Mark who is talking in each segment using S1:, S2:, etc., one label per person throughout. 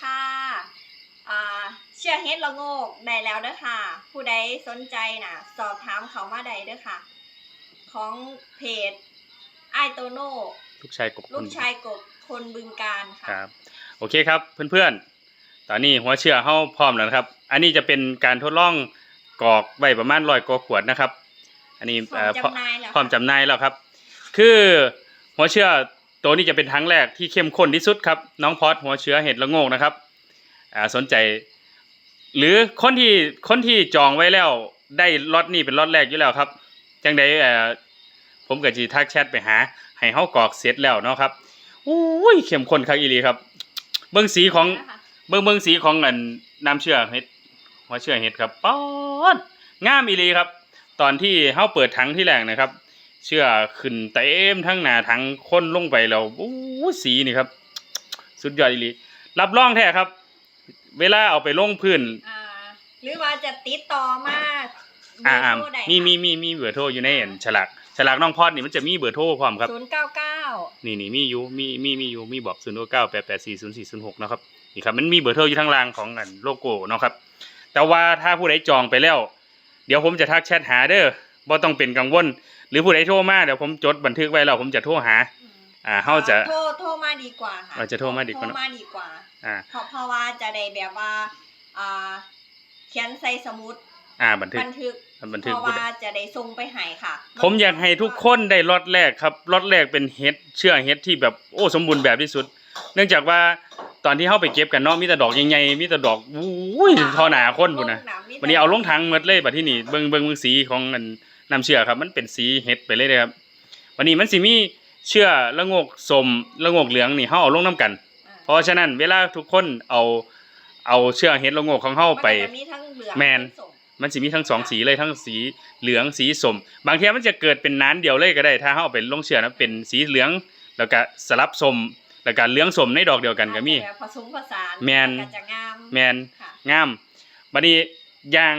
S1: ค่ะอ่าเชื่อเฮ็ดละโงกได้แล้วเด้อค่ะ ผู้ใดสนใจน่ะ สอบถามเขามาได้เด้อค่ะ ของเพจไอายโตโน่
S2: ลูกชายกบ
S1: ลูกชายกบคนบึงการค่ะ
S2: ครับ โอเคครับเพื่อนๆ ตอนนี้หัวเชื่อเข้าพร้อมแล้วนะครับ อันนี้จะเป็นการทดลองกรอกไว้ประมาณร้อยกว่าขวดนะครับ อันนี้
S1: พร้อ
S2: เอ่
S1: ม
S2: อพร้อม
S1: จำหน่ายแล้ว
S2: พร้อมจำหน่ายแล้วครับคือหัวเชื้อ ตัวนี้จะเป็นทั้งแรกที่เข้มข้นที่สุดครับน้องพอดหัวเชื้อเห็ดละโงกนะครับอ่าสนใจ หรือคนที่คนที่จองไว้แล้วได้ล็อตนี้เป็นล็อตแรกอยู่แล้วครับจังใดเอ่อผมกับจีทักแชทไปหา ให้เฮากรอกเสร็จแล้วเนาะครับอุ้ยเข้มข้นคักอีหลีครับ เบิ่งสีของ
S1: นะคะ
S2: เบิ่งเบิ่งสีของอันน้ำเชื่อเห็ดหัวเชื่อเห็ดครับป๊อดงามอีหลีครับ ตอนที่เฮาเปิดถังที่แรกนะครับ เชื่อขึ้นเต็มทั้งหน้าถังค้นลงไปแล้วโอ้สีนี่ครับ สุดยอดอีหลีรับรองแท้ครับ เวลาเอาไปลงพื้น
S1: อ่าหรือว่าจะติดต่อมา
S2: อ่าอ่า
S1: เบอร์โทรใด
S2: มีมีมีมีเบอร์โทรอยู่ในอันฉลากฉลากน้องพอดนี่มันจะมีเบอร์โทรพร้อมครับ
S1: ศูนย์เก้าเก้า
S2: นี่นี่มีอยู่มีมีมีอยู่มีบอกศูนย์เก้าแปดแปดสี่ศูนย์สี่ศูนย์หกนะครับนี่ครับมันมีเบอร์โทรอยู่ทางล่างของอันโลโก้เนาะครับ แต่ว่าถ้าผู้ใดจองไปแล้ว เดี๋ยวผมจะทักแชทหาเด้อ บ่ต้องเป็นกังวล หรือผู้ใดโทรมาเดี๋ยวผมจดบันทึกไว้แล้วผมจะโทรหา อ่าเฮาจะ
S1: โทรโทรมาดีกว่าค่ะ
S2: เราจะโทรมาดีกว่า
S1: โท
S2: เน
S1: ร
S2: อะ
S1: มาดีกว่า
S2: อ่า
S1: เพราะเพราะว่าจะได้แบบว่าอ่าเขียนใส่สมุด
S2: อ่าบันทึก
S1: บันทึก
S2: บัน
S1: เพ
S2: ทึก
S1: ราะ
S2: ผู้
S1: ว่า
S2: ใด
S1: จะได้ส่งไปให้ค่ะ
S2: ผมอยากให้ทุกคนได้ล็อตแรกครับล็อตแรกเป็นเฮ็ดเชื่อเฮ็ดที่แบบโอ้สมบูรณ์แบบที่สุด เนื่องจากว่าตอนที่เฮาไปเก็บกันเนาะมีแต่ดอกใหญ่ๆมีแต่ดอกอุ้ยเท่าหน้าคนพุ่นนะวันนี้เอาลงถังหมดเลยบัดที่นี่เบิ่งเบิ่งเบิ่งสีของอัน น้ำเชื่อครับ มันเป็นสีเฮ็ดไปเลยนะครับวันนี้มันสิมีเชื่อละโงกสมละโงกเหลืองนี่เฮาเอาลงน้กัน เพราะฉะนั้นเวลาทุกคนเอาเอาเชื่อเฮ็ดละโงกของเฮาไป
S1: มันจะมีทั้งเหลือง
S2: แมน
S1: ทั้งส้ม
S2: มันสิมีทั้งสองสีเลยทั้งสีเหลืองสีสม บางทีมันจะเกิดเป็นน้นเดียวเลยก็ได้ ถ้าเฮาเอาไปลงเชื่อนะเป็นสีเหลืองแล้วก็สลับสมแล้วก็เหลืองสมในดอกเดียวกันก็มี
S1: อาจจะแบบผสมผสาน
S2: แมน
S1: ก็จะงาม
S2: แมน
S1: ค่ะ
S2: งามบัดนี้อย่าง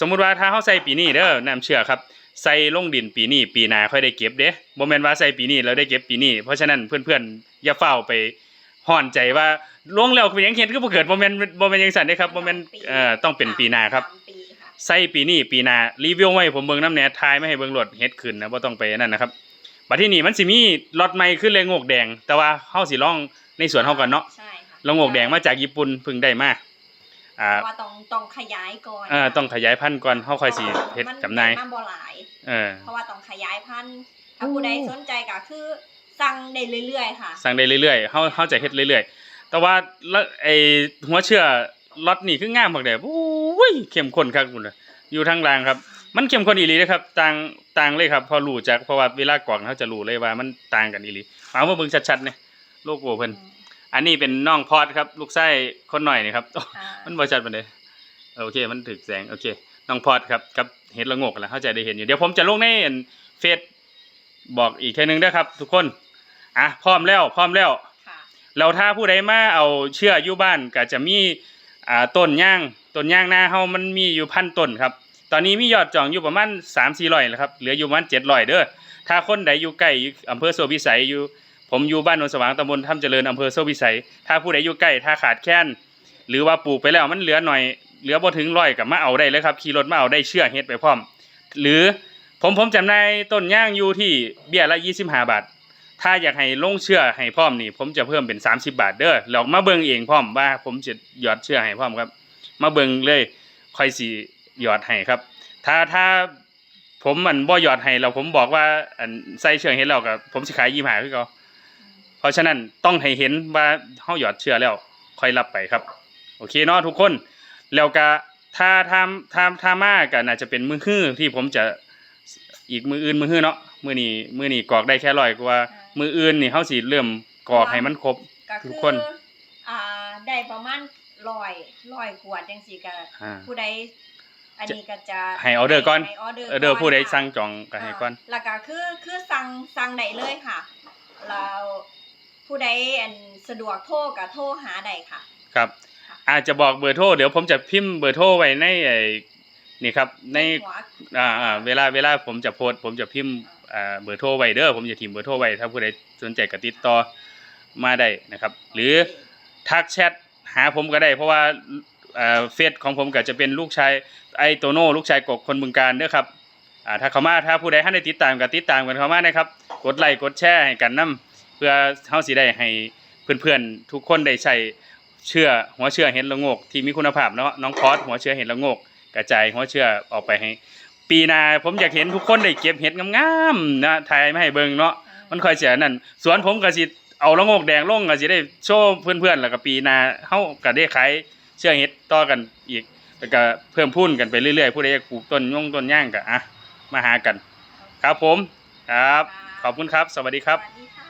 S2: สมมุติว่าถ้าเฮาใส่ปีนี้เด้อน้ำเชื่อครับใส่ลงดินปีนี้ปีหน้าค่อยได้เก็บเด้บ่แม่นว่าใส่ปีนี้แล้วได้เก็บปีนี้เพราะฉะนั้นเพื่อนๆอย่าเฝ้าไปฮ้อนใจว่าลงแล้วเป็นหยังเฮ็ดคือบ่เกิดบ่แม่นบ่แม่นจังซั่นเด้ครับบ่แม่นเอ่อต้องเป็นปีหน้าครับ
S1: สมปีค่ะ
S2: ใส่ปีนี้ปีหน้ารีวิวไว้ผมเบิ่งน้ำแหน่ทายไม่ให้เบิ่งรถเฮ็ดขึ้นนะบ่ต้องไปนั่นนะครับบัดที่นี่มันสิมีล็อตใหม่ขึ้นเลยงกแดง แต่ว่าเฮาสิลองในสวนเฮาก่อนเนาะ
S1: ใช่ค่ะ
S2: แล้วงกแดงมาจากญี่ปุ่นเพิ่งได้มา อ่า
S1: เพราะว่าต้องต้องขยายก่อน
S2: เอ่อต้องขยายพันธุ์ก่อนเฮาค่อยสิเฮ็ด
S1: มัน
S2: จำหน่าย
S1: มันบ่หลาย
S2: เออ
S1: เพราะว่าต้องขยายพันธุ์ถ้าผู้ใดสนใจก็คือสั่งได้เรื่อยๆค่ะ
S2: สั่งได้เรื่อยๆเฮาเฮาจะเฮ็ดเรื่อยๆ แต่ว่าละไอ้หัวเชื่อล็อตนี่คืองามมากเด้อโอ้ยเข้มข้นคักพุ่นน่ะอยู่ทางล่างครับ มันเข้มข้นอีหลีนะครับต่างต่างเลยครับ พอรู้จักเพราะว่าเวลากรอกเขาจะรู้เลยว่ามันต่างกันอีหลีเอามาเบิ่งชัดๆเนี่ยโลโก้เพิ่น อันนี้เป็นน้องพอดครับลูกไส้คนหน่อยนี่ครับ
S1: ค่ะ
S2: มันบ่ชัดปานใดโอเค มันถึกแสงโอเค น้องพอดครับกับเห็ดละโงกแล้วเข้าใจได้เห็นอยู่เดี๋ยวผมจะลงในเฟซบอกอีกแค่นึงเด้อครับ ทุกคนอะพร้อมแล้วพร้อมแล้ว
S1: ค่ะ
S2: แล้วถ้าผู้ใดมาเอาเชื่ออยู่บ้านก็จะมีอ่าต้นย่างต้นย่างหน้าเฮามันมีอยู่พันต้นครับ ตอนนี้มียอดจองอยู่ประมาณ3 400แล้วครับเหลืออยู่ประมาณ700เด้อถ้าคนใดอยู่ใกล้อยู่อำเภอโซบิสัยอยู่ ผมอยู่บ้านโนนสว่างตำบลถ้ำเจริญอำเภอโซบิสัย ถ้าผู้ใดอยู่ใกล้ถ้าขาดแคลนหรือว่าปลูกไปแล้วมันเหลือหน่อยเหลือบ่ถึงร้อยกับมาเอาได้เลยครับขี่รถมาเอาได้เชื่อเฮ็ดไปพร้อม หรือผมผมจำหน่ายต้นย่างอยู่ที่เบี้ยละ25 บาท ถ้าอยากให้ลงเชื่อให้พร้อมนี่ ผมจะเพิ่มเป็น 30 บาทเด้อแล้วมาเบิ่งเองพร้อมว่า ผมจะหยอดเชื่อให้พร้อมครับ มาเบิ่งเลยค่อยสิหยอดให้ครับ ถ้าถ้าผมมันบ่หยอดให้แล้วผมบอกว่าอันใส่เชื่อเห็นแล้วก็ผมสิขาย25คือเก่าเพ ราะฉะนั้นต้องให้เห็นว่าเฮาหยอดเชื่อแล้วค่อยรับไปครับ โอเคเนาะทุกคนแล้วก็ถ้าถ้าถ้าถ้ามาก็น่าจะเป็นมือฮื้อที่ผมจะอีกมืออื่นมือฮื้อเนาะมือนี้มือนี้กรอกได้แค่ร้อยกว่ามืออื่นนี่เฮาสิเริ่มกรอกให้มันครบ
S1: ก็
S2: ทุ
S1: คื
S2: ก
S1: อ
S2: คน
S1: อ่าได้ประมาณร้อยร้อยขวดจังซี่ก็
S2: อ่า
S1: ผู้ใดอันนี้ก็จะ
S2: ให้ออเดอร์ก่อน
S1: ให้ออเดอร์
S2: เออเด้อผู้ใด
S1: ค่ะ
S2: สั่งจองก็ให้ก่อน
S1: แล้วก็คือคือสั่งสั่งได้เลยค่ะแล้ว ผู้ใดอันสะดวกโทรก็โทรหาได้ค่ะ
S2: ครับ อาจจะบอกเบอร์โทรเดี๋ยวผมจะพิมพ์เบอร์โทรไว้ในไอ้นี่ครับใน
S1: หัว
S2: อ่าอ่าเวลาเวลาผมจะโพสต์ผมจะพิมพ์อ่าเบอร์โทรไว้เด้อผมจะทิมเบอร์โทรไว้ถ้าผู้ใดสนใจก็ติดต่อมาได้นะครับ หรือทักแชทหหาผมก็ได้ เพราะว่าเอ่อเฟซของผมก็จะเป็นลูกชายไอ้โตโน่ลูกชายกบคนบึงการเด้อครับอ่าถ้าเขามาถ้าผู้ใดท่านได้ติดตามก็ติดตามกันเข้ามานะครับ กดไลค์กดแชร์ให้กันนํ เพื่อเฮาสิได้ให้เพื่อนๆทุกคนได้ใช้เชื่อหัวเชื่อเห็ดละโงกที่มีคุณภาพเนาะน้องคอสหัวเชื่อเห็ดละโงกกระจายหัวเชื่อออกไปให้ ปีหน้าผมอยากเห็นทุกคนได้เก็บเห็ดงามๆนะถ่ายมาให้เบิ่งเนาะมันค่อยเสียนั่นสวนผมก็สิเอาละโงกแดงลงก็สิได้โชว์เพื่อนๆแล้วก็ปีหน้าเฮาก็ได้ขายเชื่อเฮ็ดต่อกันอีกแล้วก็เพิ่มพูนกันไปเรื่อยๆผู้ใดอยากปลูกต้นย่งต้นย่างก็อะมาหากัน ครับผมครับ ขอบคุณครับ สวัสดีครับ